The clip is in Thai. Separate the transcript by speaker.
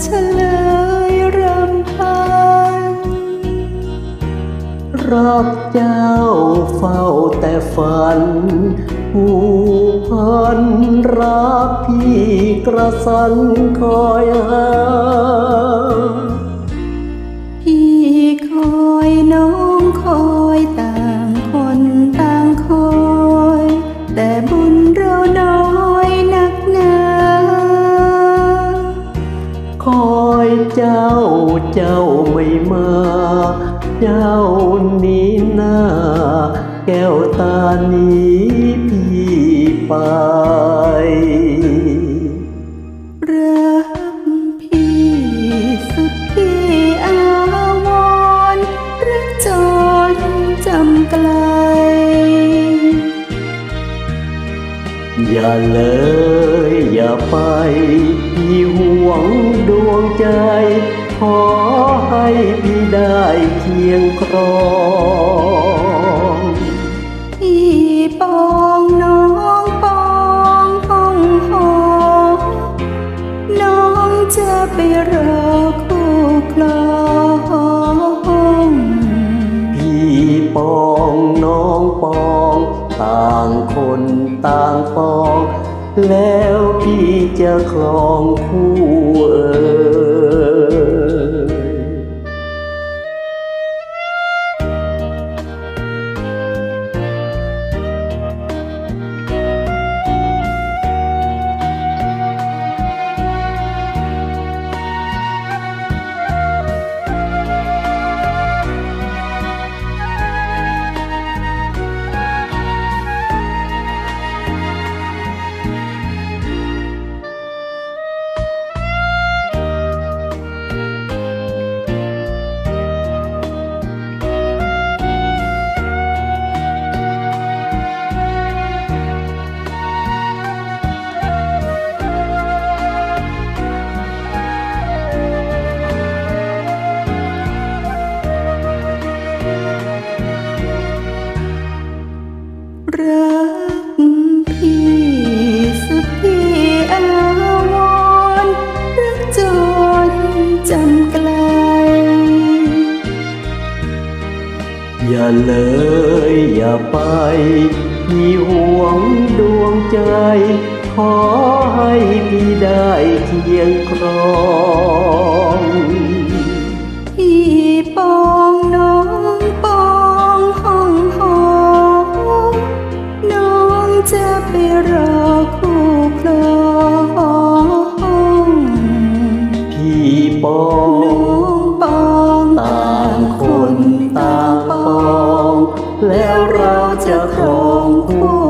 Speaker 1: เฉลยรำพัน
Speaker 2: รักเจ้าเฝ้าแต่ฝัน ผู้พันรักพี่กระสันคอยหา อยเจ้าเจ้าไม่มา เจ้านี้หน้า แก้วตานี้พี่ไป
Speaker 1: รักพี่สุดที่อาวรณ์รักจนจำไกล
Speaker 2: อย่าเลยอย่าไป พี่ห่วงดวงใจ ขอให้พี่ได้เคียงครอง
Speaker 1: พี่ปองน้องปองห้องหอน้องจะไปรอคู่ครอง
Speaker 2: พี่ปองน้องปอง ต่างคนต่างปอง แล้วพี่จะครองคู่เอ่ย
Speaker 1: จำไกล
Speaker 2: อย่าเลยอย่าไป พี่ห่วงดวงใจ ขอให้พี่ได้เคียงครอง นุ่
Speaker 1: งปองตางคนตางปอ
Speaker 2: ง แล้วเราจะคงคู่